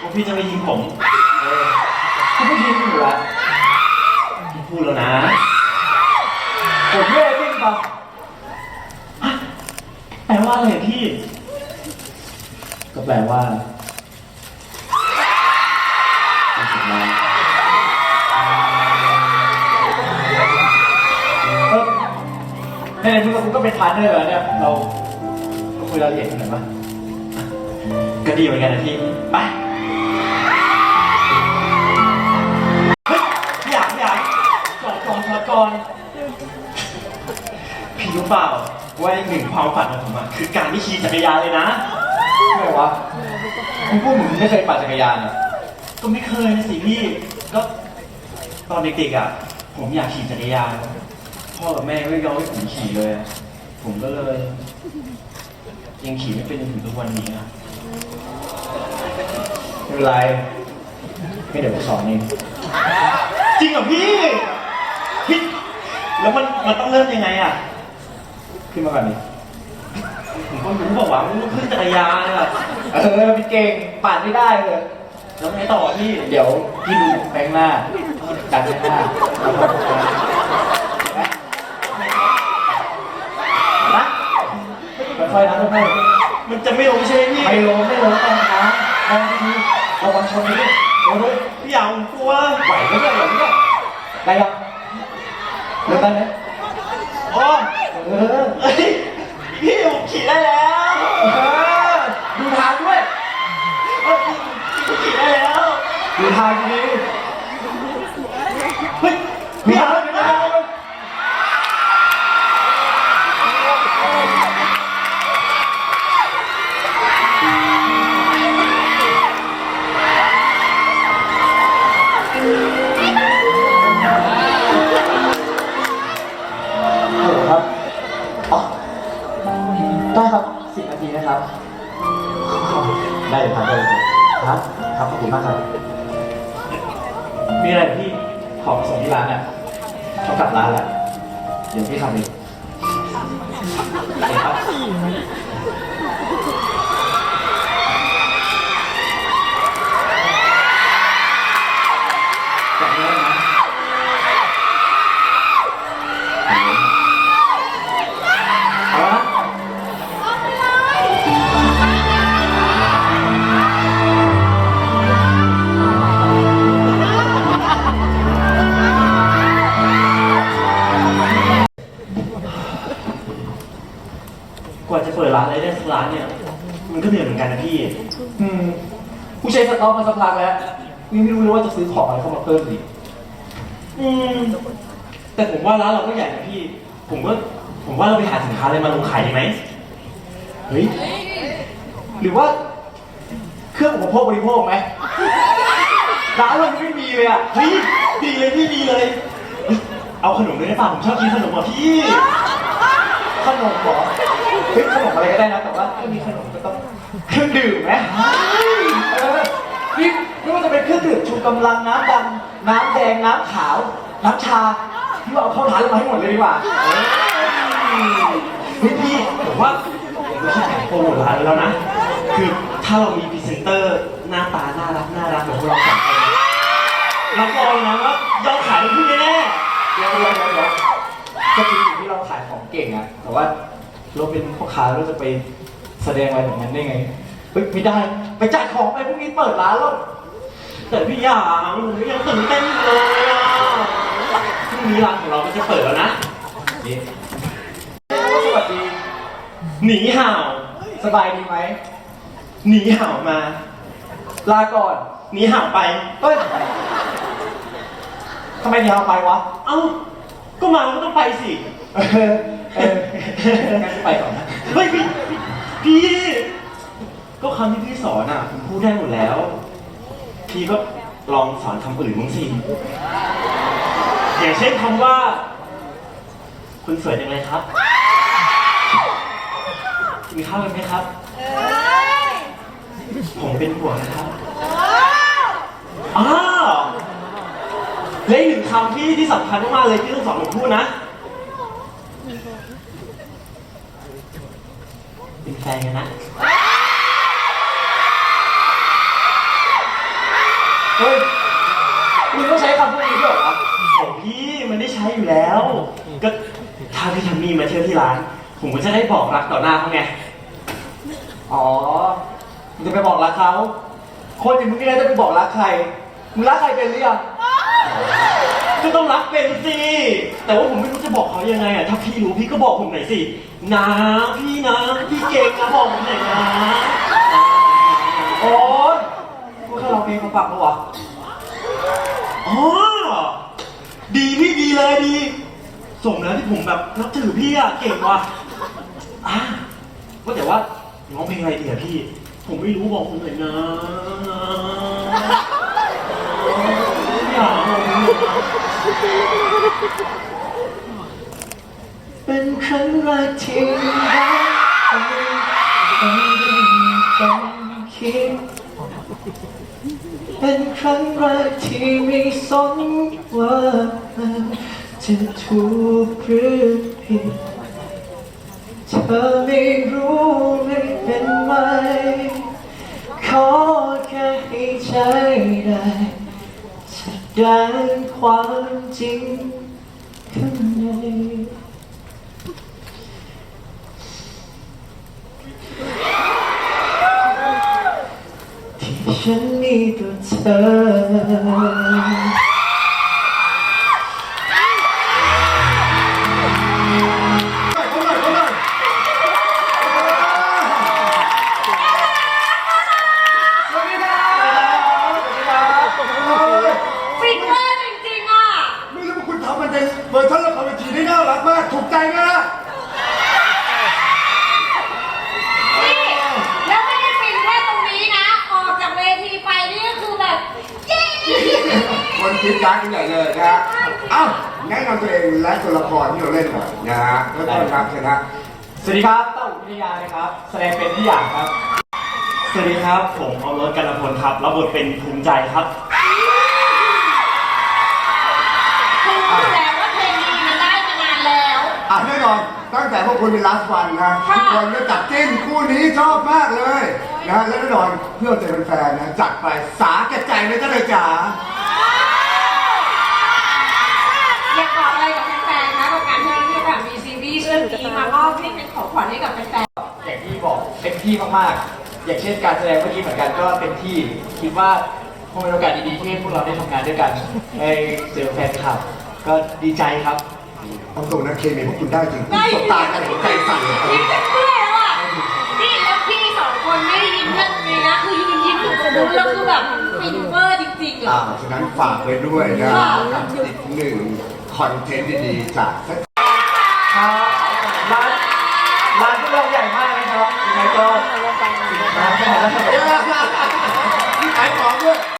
ว่าพี่จะไม่ยิงผมเออคุณไม่ยิงอยู่แล้วพี่พูดแล้วนะ ผมไม่ได้วิ่งครับแปลว่าอะไรอะพี่ ก็แปลว่าเป็นสิ่งนั้นเออในในที่เราคุณก็เป็นพาร์ทเนอร์แล้วเนี่ย เราเราคุยรายละเอียดกันหน่อยปะก็ดีเหมือนกันนะพี่ ขี่จักรยานเลยนะไม่วะคุณพูดเหมือนไม่เคยปั่นจักรยานอะก็ไม่เคยนะสิพี่ ก็ตอนเด็กๆอะ ผมอยากขี่จักรยาน พ่อกับแม่ไม่ยอมให้ผมขี่เลยอะผมก็เลย ยังขี่ไม่เป็นจนถึงทุกวันนี้อะไม่เป็นไรไม่เดี๋ยวผมสอนเองจริงเหรอพี่พี่ แล้วมันมันต้องเริ่มยังไงอะ ขึ้นมาก่อนดิผ มก็รู้บอกว่ามันต้องขึ้นจักรยานอะเออพี่เก่งปั่นไม่ได้เลย แล้วไงต่อพี่เดี๋ยวพี่ดูแบงค์หน้าดันแบงค์หน้านะค่อยๆนะค่อยมันจะไม่ลงใช่ไหมพี่ไม่ล้มไม่ล้มตอนนะมองดีๆระวังชนนิดนึงโอ้ยพี่อยากกลัวไหวไหมเนี่ยไหวไหมเนี่ยได้ยังเริ่มได้ไหม โอ้ย เออ เอ้ยพี่ผมขี่ได้แล้ว เออดูทางด้วย เอ้ยผมขี่ได้แล้ว ดูทางดี เฮ้ยพี่อยาก ของส่งที่ร้านอะเขากลับร้านแล้วเดี๋ยวพี่ทำเอง ปิดร้านอะไรได้สักร้านเนี่ย มันก็เหนื่อยเหมือนกันนะพี่ อืมผู้ใช้สต็อกมาสักพักแล้วนี่ไม่รู้เลยว่าจะซื้อของอะไรเข้ามาเพิ่มอีกอืมแต่ผมว่าร้านเราก็ใหญ่นะพี่ ผมก็ผมว่าเราไปหาสินค้าอะไรมาลงขายดีไหมเฮ้ย หรือว่า เครื่องอุปโภคบริโภคไหมร้านเรายังไม่มีเลยอะเฮ้ยดีเลยพี่ดีเลยเฮ้ยเอาขนมด้วยได้ป่ะผมชอบกินขนมอะพี่ ขนมเหรอ เฮ้ยขนมอะไรก็ได้นะแต่ว่าถ้ามีขนมก็ต้องเครื่องดื่มไหมเออนี่ไม่ว่าจะเป็นเครื่องดื่มชูกำลังน้ำดำน้ำแดงน้ำขาว น้ำชาพี่ว่าเอาเข้าร้านเรามาให้หมดเลยดีกว่าเฮ้ยพี่ผมว่าเราคิดแผนโปรโมทร้านแล้วนะ คือถ้าเรามีพรีเซนเตอร์หน้าตาน่ารักน่ารักแบบพวกเราสองคนรับรองนะว่ายอดขายมันขึ้นแน่เรียวเดี๋ยวเดี๋ยวเดี๋ยวก็จริงอยู่ที่เราขายของเก่งอะแต่ว่า เราเป็นพ่อค้าเราจะไปแสดงอะไรแบบนั้นได้ไงเฮ้ยไม่ได้ ไปจัดของไปพรุ่งนี้เปิดร้านแล้วๆแต่พี่อยางหนูยังตื่นเต้นอยู่เลยอะพรุ่งนี้ร้านของเราก็จะเปิดแล้วนะนี่สวัสดี หนีห่าว สบายดีไหมหนีห่าวมา ลาก่อนหนีห่าวไปเฮ้ยทำไมยาวไปวะ เอ้าก็มาก็ต้องไปสิ เออเออ งั้นไปก่อนนะเฮ้ยพี่พี่ ก็คำที่พี่สอนอะผมพูดได้หมดแล้ว พี่ก็ลองสอนคำอื่นบ้างสิอย่างเช่นคำว่า คุณสวยจังเลยครับมีข้าวกันไหมครับ ผมเป็นห่วงนะครับอ้าวและอีกหนึ่งคำที่ที่สำคัญมากๆเลยที่ต้องสอนผมพูดนะ เป็นแฟนกันนะเฮ้ยมึงต้องใช้คำพวกนี้ด้วยเหรอโอ้พี่มันได้ใช้อยู่แล้ว ก็ถ้าพี่ทัมมี่มาเที่ยวที่ร้าน ผมก็จะได้บอกรักต่อหน้าเขาไง อ๋อมึงจะไปบอกรักเขาคนอย่างมึงนี่นะจะไปบอกรักใคร มึงรักใครเป็นหรือยังก็ต้องรักเป็นสิ แต่ว่าผมไม่รู้จะบอกเขายังไงอะ ถ้าพี่รู้พี่ก็บอกผมหน่อยสิ นะพี่นะ เก่งนะบผมหน่อยนะโอ๊ยกูแค่ร้องเพลงมาฟังปะวะอ๋อดีพี่ดีเลยดี สมแล้วที่ผมแบบนับถือพี่อะเก่งว่ะอะว่าแต่ว่าร้องเพลงอะไรดีอะพี่ ผมไม่รู้บอกผมหน่อยนะอยากบอกผมหน่อยนะเป็นครั้งแรกที่รักต้องต้อง คิดเป็นครั้งแรกที่ไม่สนว่าจะถูกหรือผิดเธอไม่รู้ไม่เป็นไรขอแค่ให้ใจได้แสดงความจริงข้างใน ที่ ฉันมีต่อเธอ คนคิดการกันใหญ่เลยนะฮะเอ้าแนะนำตัวเองและตัวละครที่เราเล่นหน่อยนะฮะเริ่มต้นครับเชิญนะสวัสดีครับเต้าอุพิทยานะครับ แสดงเป็นพี่อย่างครับ สวัสดีครับ ผมอมรถกันพลครับรับบทเป็นภูมิใจครับ คุณรู้อยู่แล้วว่าเพลงนี้มันได้มานานแล้ว อะแน่นอนตั้งแต่พวกคุณเป็น last one นะทุกคนก็จับจิ้นคู่นี้ชอบมากเลยนะและแน่นอนเพื่อใจเป็นแฟนนะจัดไปสาแก่ใจเลยก็เลยจ๋า อยากบอกอะไรกับแฟนๆคะกับการที่เราที่แบบมีซีรีส์เรื่อง นี้มามอบให้เป็นของขวัญให้กับแฟนอย่างที่บอกเต็มที่มากๆ อย่างเช่นการแสดงเมื่อกี้เหมือนกันก็เต็มที่ คิดว่าคงเป็นโอกาสดีๆที่พวกเราได้ทำงานด้วยกันได้เจอแฟนคลับ ก็ดีใจครับเอาตรงนะเคมีพวกคุณได้จริงคุณสบตากันหัวใจสั่นเลยๆยิ้มกันเพื่อยแล้วอะนี่แล้วพี่สองคนไม่ได้ยิ้มแค่ตรงนี้นะคือยืนยิ้มอยู่ตรงนู้นแล้วคือแบบฟินเวอร์จริงๆอ่าอะ ฉะนั้นฝากไว้ด้วยนะค่ะกับอีกหนึ่งคอนเทนต์ดีๆจากครับร้านร้านพวกเราใหญ่มากนะครับ